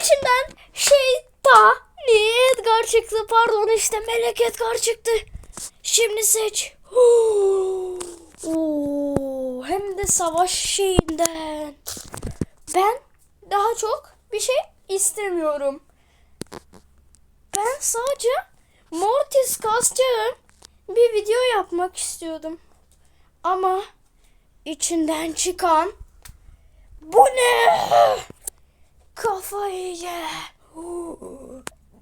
içinden şeytani Edgar çıktı. Pardon işte Melek Edgar çıktı. Şimdi seç. Hem de savaş şeyinden. Ben daha çok bir şey istemiyorum. Ben sadece Mortis kasacağım bir video yapmak istiyordum. Ama içinden çıkan bu ne? Kafayı ye.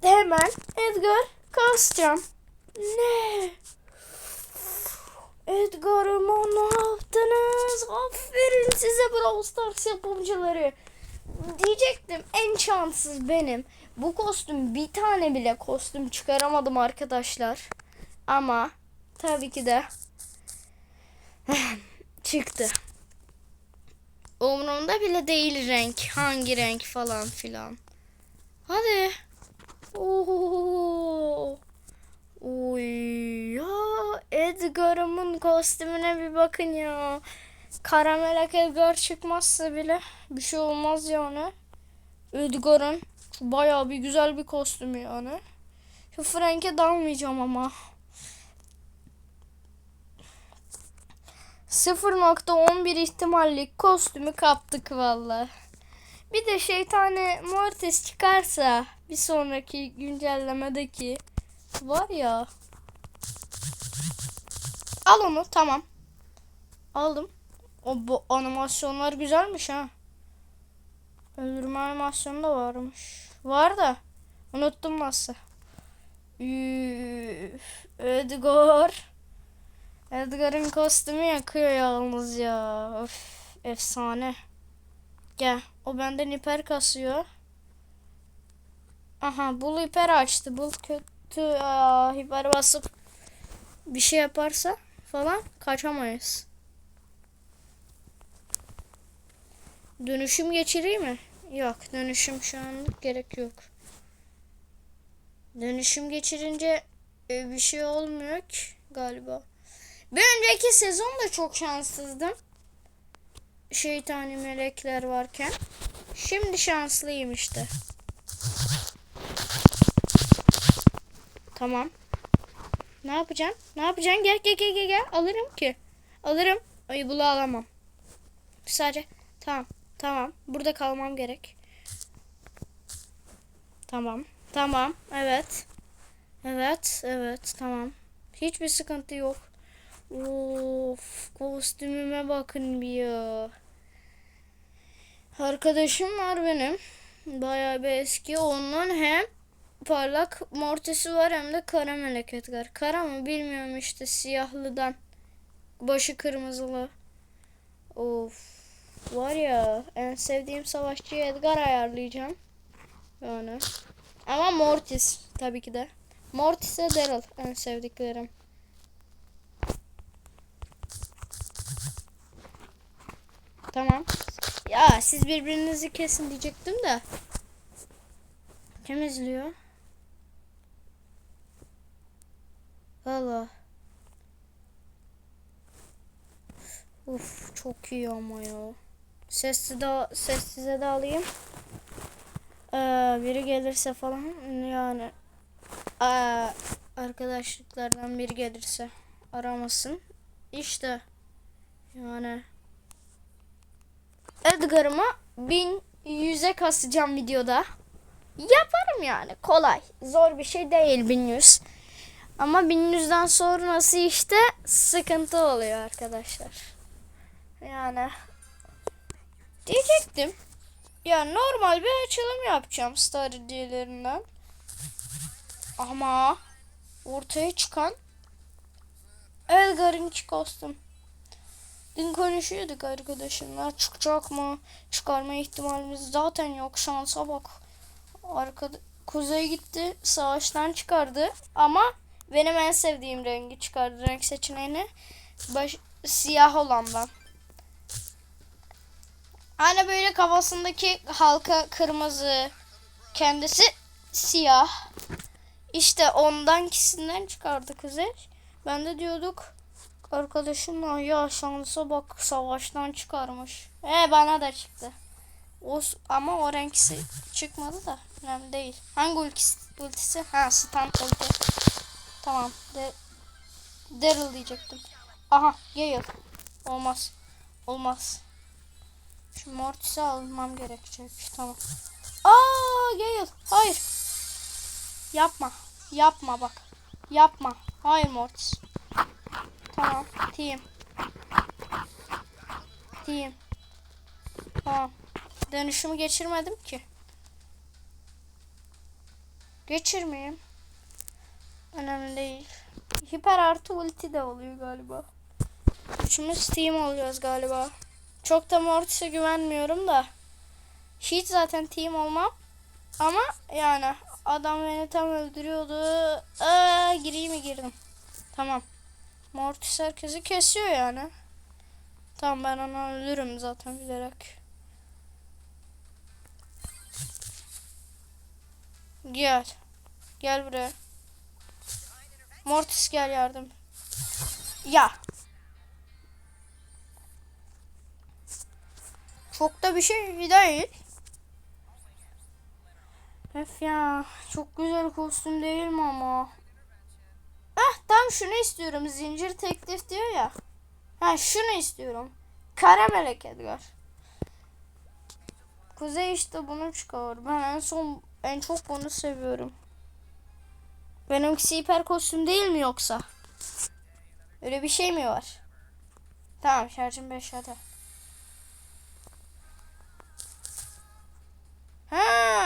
Hemen Edgar kasacağım. Ne? Edgar'ıma ne yaptınız? Aferin size Brawl Stars yapımcıları. Diyecektim en şanssız benim. Bu kostüm bir tane bile kostüm çıkaramadım arkadaşlar. Ama tabii ki de çıktı. Umurumda bile değil renk. Hangi renk falan filan. Hadi. Oo. Uy ya Edgar'ımın kostümüne bir bakın ya. Karamelek Edgar çıkmazsa bile bir şey olmaz yani. Edgar'ın bayağı bir güzel bir kostümü yani. Şu Frank'e dalmayacağım ama. 0.11 ihtimallik kostümü kaptık valla. Bir de şeytani Mortis çıkarsa bir sonraki güncellemedeki var ya. Al onu tamam. Aldım. O bu animasyonlar güzelmiş ha. Öldürme animasyonu da varmış. Var da unuttum nasıl. Üf, Edgar. Edgar'ın kostümü yakıyor yalnız ya. Of, efsane. Gel. O benden hiper kasıyor. Aha bul hiper açtı. Bul kötü. Aa, hiper basıp bir şey yaparsa falan kaçamayız. Dönüşüm geçireyim mi? Yok. Dönüşüm şu anlık gerek yok. Dönüşüm geçirince e, bir şey olmuyor ki galiba. Bir önceki sezon da çok şanssızdım. Şeytani melekler varken. Şimdi şanslıyım işte. Tamam. Ne yapacağım? Ne yapacaksın? Gel gel gel gel gel. Alırım ki. Alırım. Ay bunu alamam. Sadece tamam. Tamam. Burada kalmam gerek. Tamam. Tamam. Evet. Evet. Evet. Tamam. Hiçbir sıkıntı yok. Of, kostümüme bakın bir ya. Arkadaşım var benim. Bayağı bir eski. Ondan hem parlak mortisi var hem de kara melek Edgar. Kara mı bilmiyorum işte siyahlıdan. Başı kırmızılı. Of. Var ya en sevdiğim savaşçıyı Edgar ayarlayacağım. Yani. Ama Mortis tabii ki de. Mortis ve Daryl en sevdiklerim. Tamam. Ya siz birbirinizi kesin diyecektim de. Kim izliyor? Allah. Uf çok iyi ama ya. Sessiz de sessize de alayım. Ee, biri gelirse falan yani ee, arkadaşlıklardan biri gelirse aramasın. İşte yani Edgar'ıma 1100'e kasacağım videoda. Yaparım yani kolay. Zor bir şey değil 1100. Ama 1100'den sonrası işte sıkıntı oluyor arkadaşlar. Yani diyecektim. Ya normal bir açılım yapacağım star hediyelerinden. Ama ortaya çıkan Edgar'ın kostüm. Dün konuşuyorduk arkadaşımla. Çıkacak mı? Çıkarma ihtimalimiz zaten yok. Şansa bak. Arkada Kuzey gitti. Savaştan çıkardı. Ama benim en sevdiğim rengi çıkardı. Renk seçeneğini. Baş, siyah olandan. Hani böyle kafasındaki halka kırmızı. Kendisi siyah. İşte ondan kisinden çıkardı Kuzey. Ben de diyorduk arkadaşımla ya şansa bak savaştan çıkarmış. E bana da çıktı. O, ama o renksi çıkmadı da önemli değil. Hangi ultisi? ultisi? Ha stun ulti. Tamam. De Daryl diyecektim. Aha Gale. Olmaz. Olmaz. Şu Mortis'i almam gerekecek. Tamam. Aa Gale. Hayır. Yapma. Yapma bak. Yapma. Hayır Mortis. Tamam. Team. Team. Tamam. Dönüşümü geçirmedim ki. Geçirmeyeyim. Önemli değil. Hiper artı ulti de oluyor galiba. Üçümüz team oluyoruz galiba. Çok da Mortis'e güvenmiyorum da. Hiç zaten team olmam. Ama yani adam beni tam öldürüyordu. Aa, gireyim mi girdim. Tamam. Mortis herkesi kesiyor yani. Tamam ben onu öldürürüm zaten bilerek. Gel. Gel buraya. Mortis gel yardım. Ya. Çok da bir şey değil. Öf ya. Çok güzel kostüm değil mi ama? Ah tam şunu istiyorum. Zincir teklif diyor ya. Ha şunu istiyorum. Kara melek Edgar. Kuzey işte bunu çıkar. Ben en son en çok bunu seviyorum. Benimkisi hiper kostüm değil mi yoksa? Öyle bir şey mi var? Tamam şarjım 5 hadi. Ha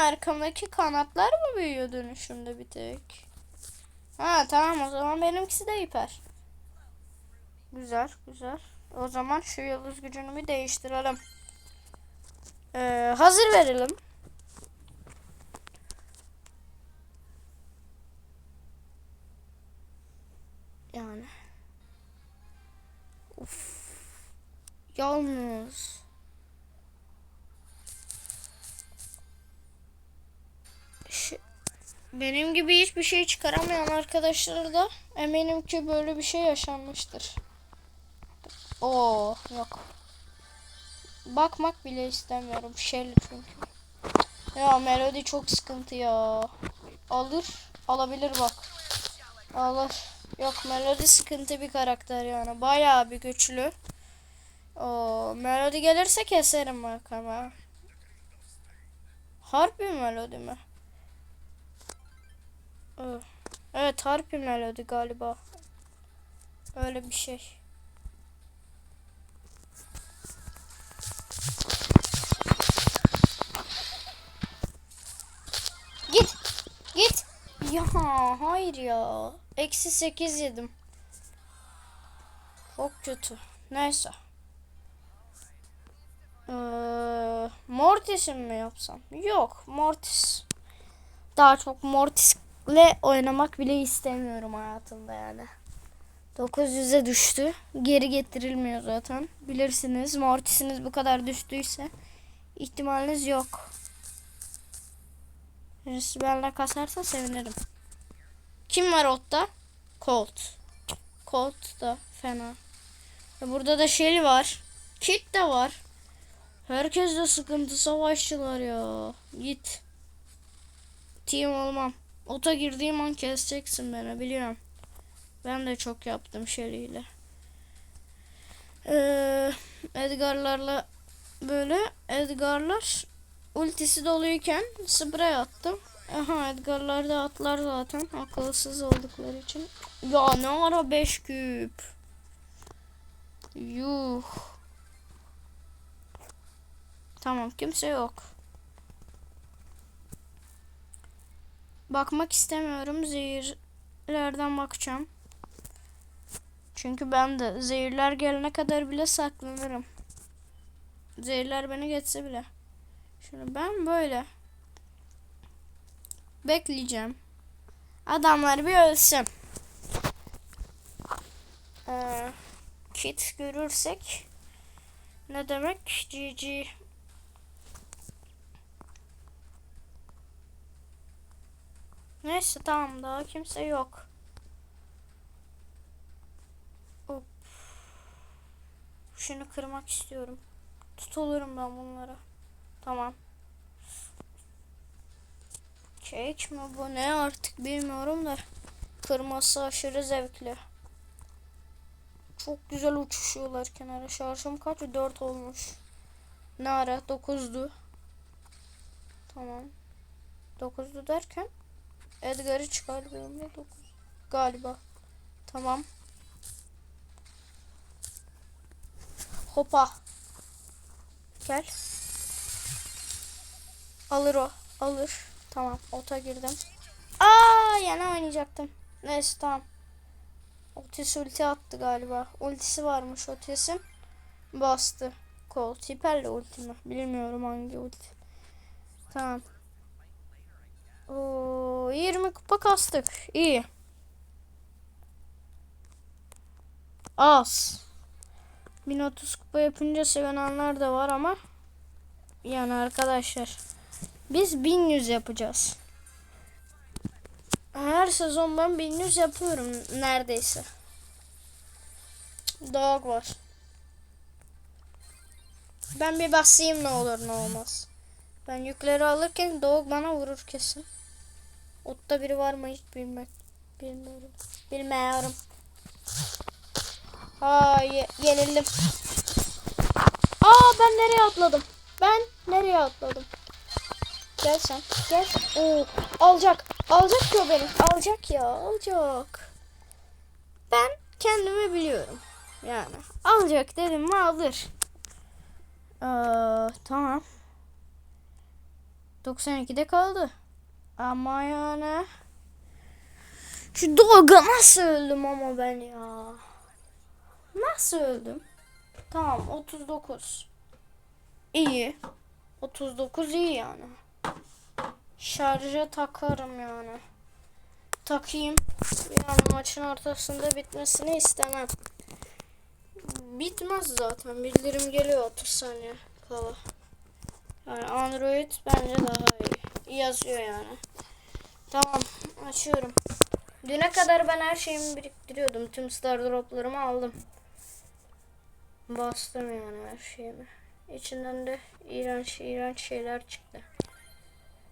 arkamdaki kanatlar mı büyüyor dönüşümde bir tek? Ha tamam o zaman benimkisi de hiper. Güzel güzel. O zaman şu yıldız gücünü bir değiştirelim. Ee, hazır verelim. Yani. Uf. Yalnız. Şu- benim gibi hiçbir şey çıkaramayan arkadaşlar da eminim ki böyle bir şey yaşanmıştır. Oo yok. Bakmak bile istemiyorum. Şeyli çünkü. Ya melodi çok sıkıntı ya. Alır. Alabilir bak. Alır. Yok melodi sıkıntı bir karakter yani. Bayağı bir güçlü. O melodi gelirse keserim bak ama. Harbi melodi mi? Ö, Evet harbi melodi galiba. Öyle bir şey. Git. Git. Ya hayır ya. Eksi 8 yedim. Çok kötü. Neyse. Ee, Mortis'im mi yapsam? Yok. Mortis. Daha çok Mortis'le oynamak bile istemiyorum hayatımda yani. 900'e düştü. Geri getirilmiyor zaten. Bilirsiniz Mortis'iniz bu kadar düştüyse ihtimaliniz yok. Birisi benimle kasarsa sevinirim. Kim var otta? Colt. Colt da fena. E burada da Shelly var. Kit de var. Herkes de sıkıntı savaşçılar ya. Git. Team olmam. Ota girdiğim an keseceksin beni biliyorum. Ben de çok yaptım ile. Ee, Edgar'larla böyle Edgar'lar ultisi doluyken sprey attım. Aha Edgar'lar da atlar zaten akılsız oldukları için. Ya ne ara 5 küp. Yuh. Tamam kimse yok. Bakmak istemiyorum. Zehirlerden bakacağım. Çünkü ben de zehirler gelene kadar bile saklanırım. Zehirler beni geçse bile. Şimdi ben böyle bekleyeceğim. Adamlar bir ölsün. Ee, kit görürsek ne demek? GG. Neyse tamam daha kimse yok. Hop. Şunu kırmak istiyorum. Tutulurum ben bunlara. Tamam. Cake mi bu ne artık bilmiyorum da. Kırması aşırı zevkli. Çok güzel uçuşuyorlar kenara. Şarjım kaç? 4 olmuş. Ne ara? 9'du. Tamam. 9'du derken Edgar'ı çıkartıyorum ya 9. Galiba. Tamam. Hopa. Gel. Alır o. Alır. Tamam. Ota girdim. Aa yana oynayacaktım. Neyse tamam. Otis ulti attı galiba. Ultisi varmış Otis'in. Bastı. Kol. Tiperle ulti mi? Bilmiyorum hangi ulti. Tamam. Oo, 20 kupa kastık. İyi. Az. 1030 kupa yapınca sevinenler de var ama yani arkadaşlar biz 1100 yapacağız. Her sezon ben 1100 yapıyorum neredeyse. Dog var. Ben bir basayım ne olur ne olmaz. Ben yükleri alırken Dog bana vurur kesin. Otta biri var mı hiç bilmek bilmiyorum. Bilmiyorum. Ye- yenildim. Aa ben nereye atladım? Ben nereye atladım? Gel sen. Gel. Oo, alacak. Alacak ya beni. Alacak ya. Alacak. Ben kendimi biliyorum. Yani alacak dedim mi alır. Aa, tamam. 92'de kaldı. Ama yani şu Doga nasıl öldüm ama ben ya. Nasıl öldüm? Tamam 39. İyi. 39 iyi yani. Şarja takarım yani. Takayım. Yani maçın ortasında bitmesini istemem. Bitmez zaten. Bildirim geliyor 30 saniye kala. Yani Android bence daha iyi. Yazıyor yani. Tamam. Açıyorum. Düne kadar ben her şeyimi biriktiriyordum. Tüm star droplarımı aldım. Bastım yani her şeyimi. İçinden de iğrenç iğrenç şeyler çıktı.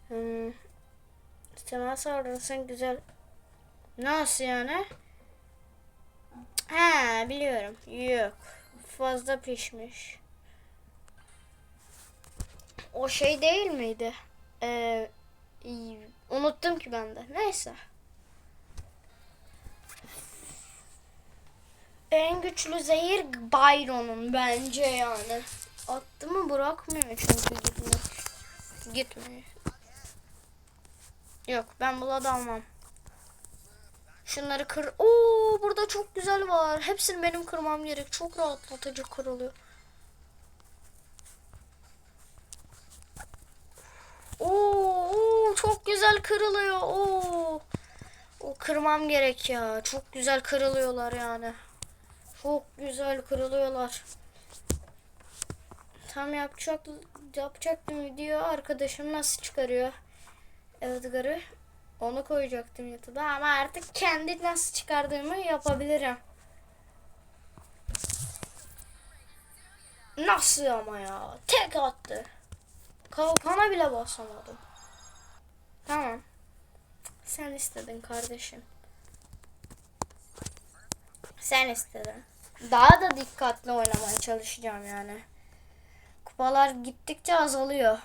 Hmm. Temel saldırırsan güzel. Nasıl yani? He biliyorum. Yok. Fazla pişmiş. O şey değil miydi? Ee. Unuttum ki ben de. Neyse. En güçlü zehir Byron'un bence yani. Attı mı bırakmıyor çünkü gitmek. Gitmiyor. Yok ben Blood almam. Şunları kır. Oo burada çok güzel var. Hepsini benim kırmam gerek. Çok rahatlatıcı kırılıyor. Oo çok güzel kırılıyor. Oo. O kırmam gerek ya. Çok güzel kırılıyorlar yani. Çok güzel kırılıyorlar. Tam yapacak yapacaktım video. Arkadaşım nasıl çıkarıyor Edgar'ı. Onu koyacaktım YouTube'a ama artık kendi nasıl çıkardığımı yapabilirim. Nasıl ama ya? Tek attı. Kalkana bile basamadım. Tamam. Sen istedin kardeşim. Sen istedin. Daha da dikkatli oynamaya çalışacağım yani. Kupalar gittikçe azalıyor.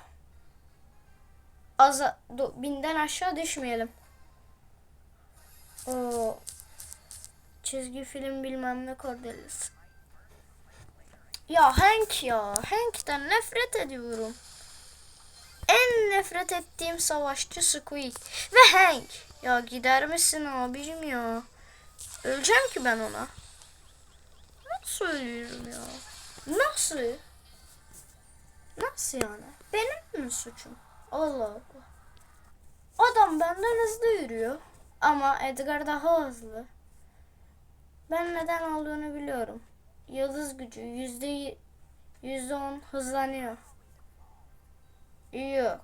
Az binden aşağı düşmeyelim. O çizgi film bilmem ne Cordelis. Ya Hank ya. Hank'ten nefret ediyorum. En nefret ettiğim savaşçı Squeak. Ve Hank. Ya gider misin abicim ya? Öleceğim ki ben ona. Nasıl ölüyorum ya? Nasıl? Nasıl yani? Benim mi suçum? Allah Allah. Adam benden hızlı yürüyor. Ama Edgar daha hızlı. Ben neden olduğunu biliyorum. Yıldız gücü yüzde yüzde on hızlanıyor. Yok.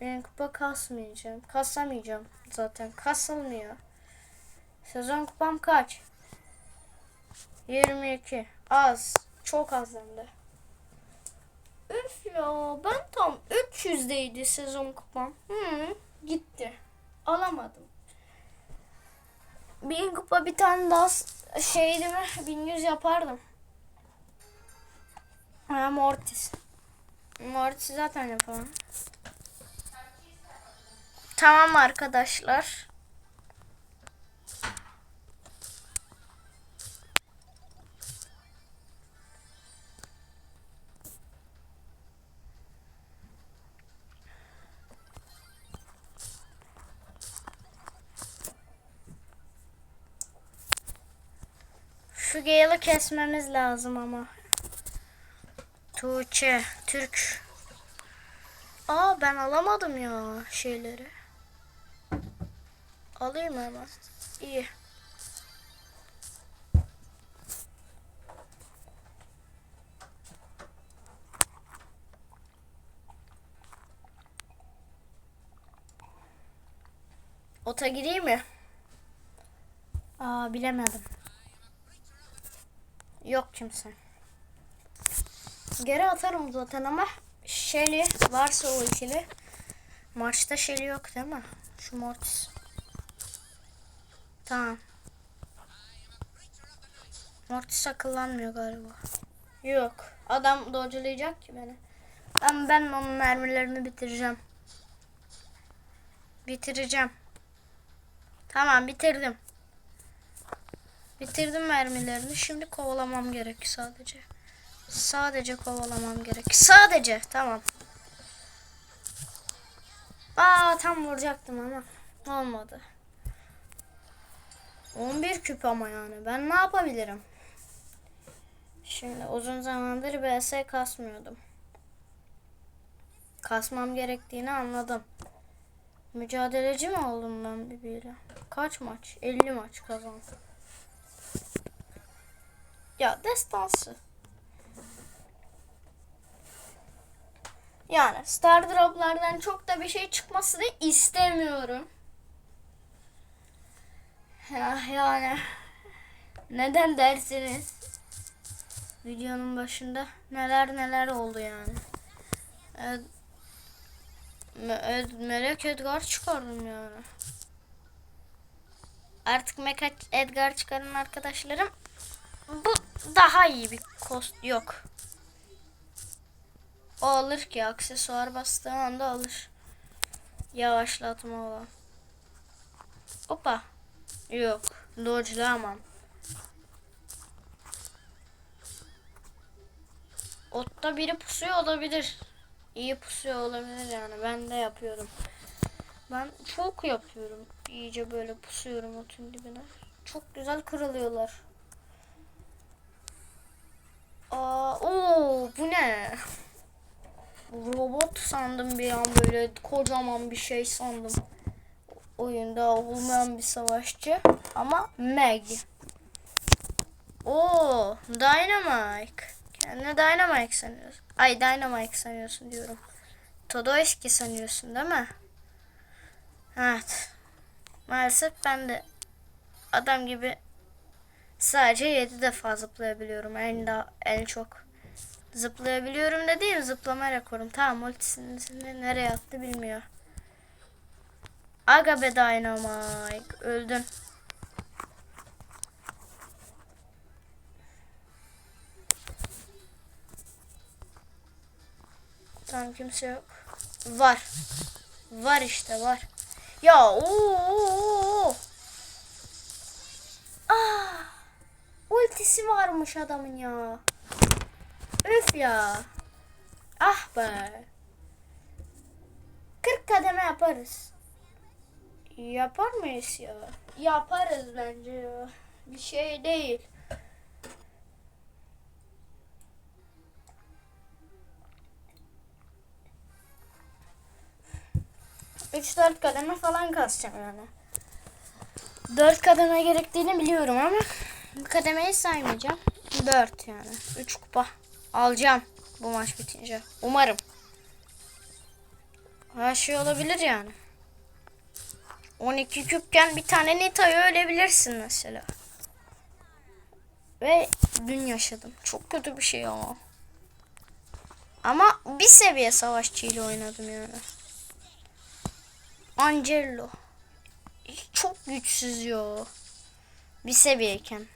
Ben kupa kasmayacağım. Kasamayacağım zaten. Kasılmıyor. Sezon kupam kaç? 22. Az. Çok az hem de. Üf ya ben tam 1300'deydi sezon kupam. Hı, gitti. Alamadım. Bir kupa bir tane daha şeydi mi 1100 yapardım. Ha Mortis. Mortis zaten yapamam. Tamam arkadaşlar. Şu Gale'ı kesmemiz lazım ama. Tuğçe, Türk. Aa ben alamadım ya şeyleri. Alayım hemen. İyi. Ota gireyim mi? Aa bilemedim. Yok kimse. Geri atarım zaten ama Shelly varsa o ikili. Maçta Shelly yok değil mi? Şu Mortis. Tamam. Mortis akıllanmıyor galiba. Yok. Adam dodge'layacak ki beni. Ben, ben onun mermilerini bitireceğim. Bitireceğim. Tamam bitirdim. Bitirdim mermilerini. Şimdi kovalamam gerek sadece. Sadece kovalamam gerek. Sadece. Tamam. Aa tam vuracaktım ama olmadı. 11 küp ama yani. Ben ne yapabilirim? Şimdi uzun zamandır BS kasmıyordum. Kasmam gerektiğini anladım. Mücadeleci mi oldum ben Bibi'yle? Kaç maç? 50 maç kazandım. Ya destansı. Yani Star Drop'lardan çok da bir şey çıkmasını istemiyorum. Ya, yani neden dersiniz? Videonun başında neler neler oldu yani. Evet, Melek Edgar çıkardım yani. Artık Mecha Edgar çıkaran arkadaşlarım bu daha iyi bir kost yok. O alır ki aksesuar bastığı anda alır. Yavaşlatma olan. Hoppa. Yok. Dodge'lamam. Otta biri pusuyor olabilir. İyi pusuyor olabilir yani. Ben de yapıyorum. Ben çok yapıyorum. İyice böyle pusuyorum otun dibine. Çok güzel kırılıyorlar. Aa, oo, bu ne? Robot sandım bir an böyle kocaman bir şey sandım. Oyunda olmayan bir savaşçı ama Meg. Oo, Dynamite. Kendine Dynamite sanıyorsun. Ay Dynamite sanıyorsun diyorum. Todoeski sanıyorsun değil mi? Evet. Maalesef ben de adam gibi sadece 7 defa zıplayabiliyorum. En daha en çok zıplayabiliyorum dediğim zıplama rekorum. Tamam ultisini nereye attı bilmiyor. Aga be Dynamite. Öldün. Tamam kimse yok. Var. Var işte var. Ya ooo. Ah. Ultisi varmış adamın ya. Öf ya. Ah be. 40 kademe yaparız. Yapar mıyız ya? Yaparız bence ya. Bir şey değil. Üç dört kademe falan kasacağım yani. Dört kademe gerektiğini biliyorum ama bu kademeyi saymayacağım. Dört yani. Üç kupa alacağım bu maç bitince. Umarım. Her şey olabilir yani. 12 küpken bir tane Nita'yı ölebilirsin mesela. Ve dün yaşadım. Çok kötü bir şey ama. Ama bir seviye savaşçıyla oynadım yani. Angelo. Çok güçsüz ya. Bir seviyeyken.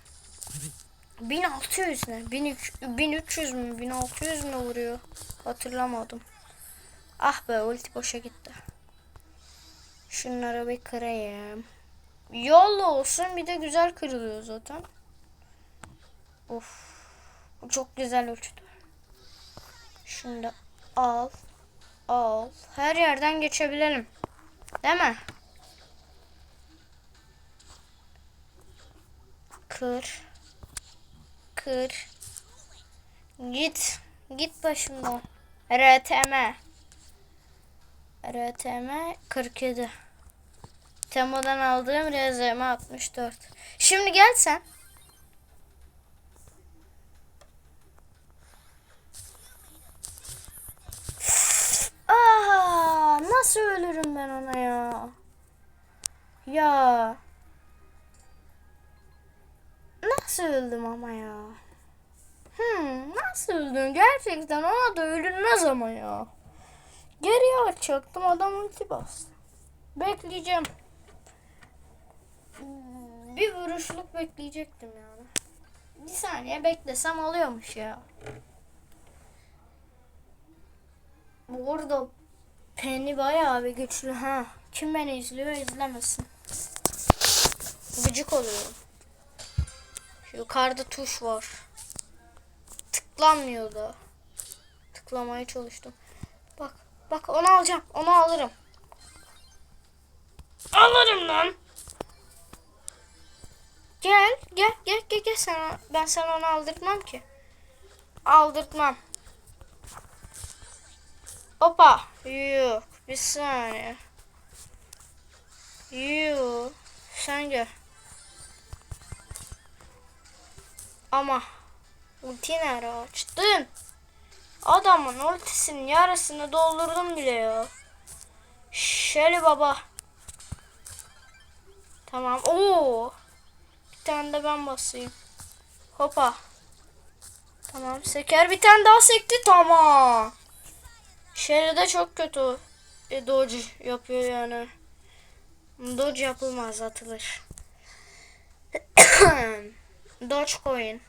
1600 ne? 1300 mü? 1600 mü vuruyor? Hatırlamadım. Ah be ulti boşa gitti. Şunları bir kırayım. Yolla olsun bir de güzel kırılıyor zaten. Of. Bu çok güzel uçtu. Şunu da al. Al. Her yerden geçebilelim. Değil mi? Kır. Kır. Git. Git başımdan. RTM. RTM 47. Temo'dan aldığım RZM 64. Şimdi gel sen. Nasıl ölürüm ben ona ya? Ya. Nasıl öldüm ama ya? Hmm, nasıl öldün? Gerçekten ona da ölünmez ama ya. Geriye açacaktım adam ulti bastı. Bekleyeceğim. Bir vuruşluk bekleyecektim yani. Bir saniye beklesem oluyormuş ya. Bu arada Penny bayağı bir güçlü ha. Kim beni izliyor izlemesin. Gıcık oluyorum. Yukarıda tuş var. Tıklanmıyor da. Tıklamaya çalıştım. Bak bak onu alacağım. Onu alırım. Alırım lan. Gel gel gel gel gel sana. Ben sana onu aldırtmam ki. Aldırtmam. Opa. Yok. Bir saniye. Yok. Sen gel. Ama ulti nerede açtın? Adamın ultisinin yarısını doldurdum bile ya. Şöyle baba. Tamam. Oo. Bir tane de ben basayım. Hopa. Tamam. Seker bir tane daha sekti. Tamam. Şöyle de çok kötü. E, dodge yapıyor yani. Dodge yapılmaz atılır. Dogecoin.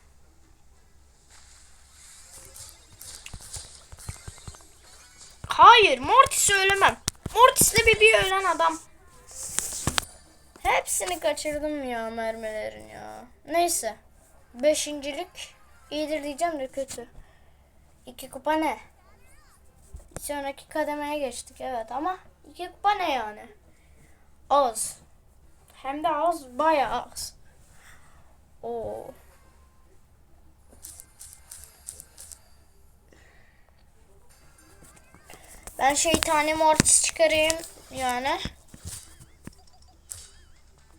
Hayır, Mortis söylemem. Mortis'le bir bir ölen adam. Hepsini kaçırdım ya mermilerin ya. Neyse. Beşincilik iyidir diyeceğim de kötü. İki kupa ne? Sonraki kademeye geçtik evet ama iki kupa ne yani? Az. Hem de az bayağı az. Oo. Ben şeytani mortis çıkarayım yani.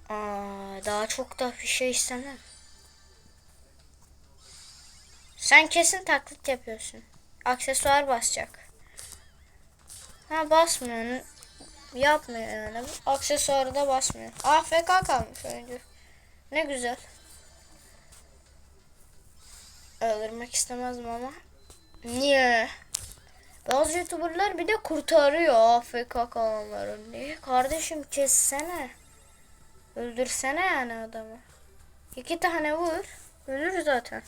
Aa, daha çok da bir şey istemem. Sen kesin taklit yapıyorsun. Aksesuar basacak. Ha basmıyor. Yapmıyor yani. Aksesuarı da basmıyor. AFK kalmış oyuncu. Ne güzel. Öldürmek istemezdim ama. Niye? Bazı youtuberlar bir de kurtarıyor AFK kalanları. Niye? Kardeşim kessene. Öldürsene yani adamı. İki tane vur. Ölür zaten.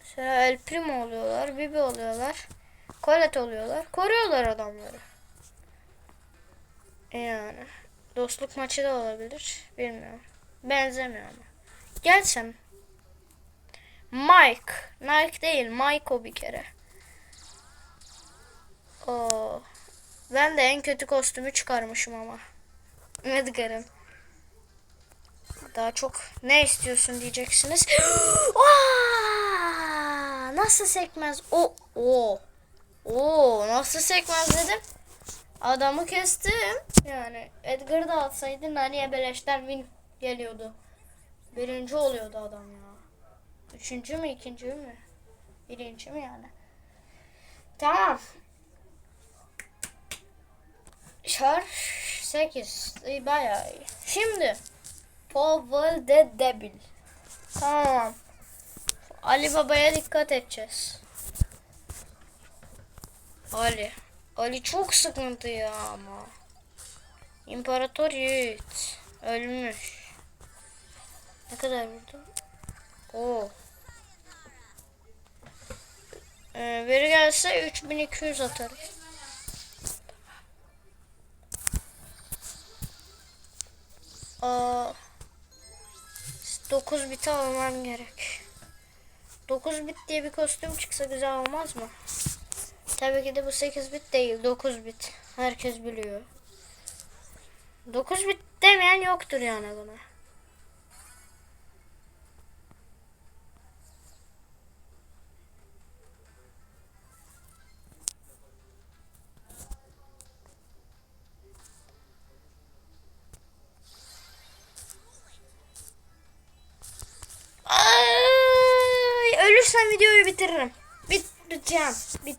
Mesela El Primo oluyorlar. Bibi oluyorlar. Colette oluyorlar. Koruyorlar adamları. Yani. Dostluk maçı da olabilir. Bilmiyorum. Benzemiyor ama. Gel sen. Mike. Nike değil. Mike o bir kere. Oo. Ben de en kötü kostümü çıkarmışım ama. Edgar'ın. Daha çok ne istiyorsun diyeceksiniz. Nasıl sekmez? O o. O nasıl sekmez dedim. Adamı kestim. Yani Edgar'ı da atsaydın Nani'ye beleşten win geliyordu. Birinci oluyordu adam ya. Üçüncü mü ikinci mü? Birinci mi yani? Tamam. Şarj 8. İyi, bayağı iyi. Şimdi Powell de Debil. Tamam. Ali Baba'ya dikkat edeceğiz. Ali. Ali çok sıkıntı ya ama. İmparator Yiğit. Ölmüş. Ne kadar vurdu? Oo. Ee, biri gelse 3200 atarız. Aa, 9 biti almam gerek. 9 bit diye bir kostüm çıksa güzel olmaz mı? Tabii ki de bu 8 bit değil 9 bit. Herkes biliyor. 9 bit demeyen yoktur yani buna.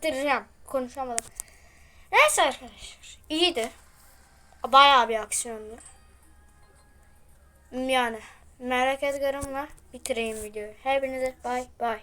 Bitireceğim. Konuşamadım. Neyse arkadaşlar. İyiydi. Bayağı bir aksiyonlu. Yani merak Edgar'ımla bitireyim videoyu. Hepinize bay bay.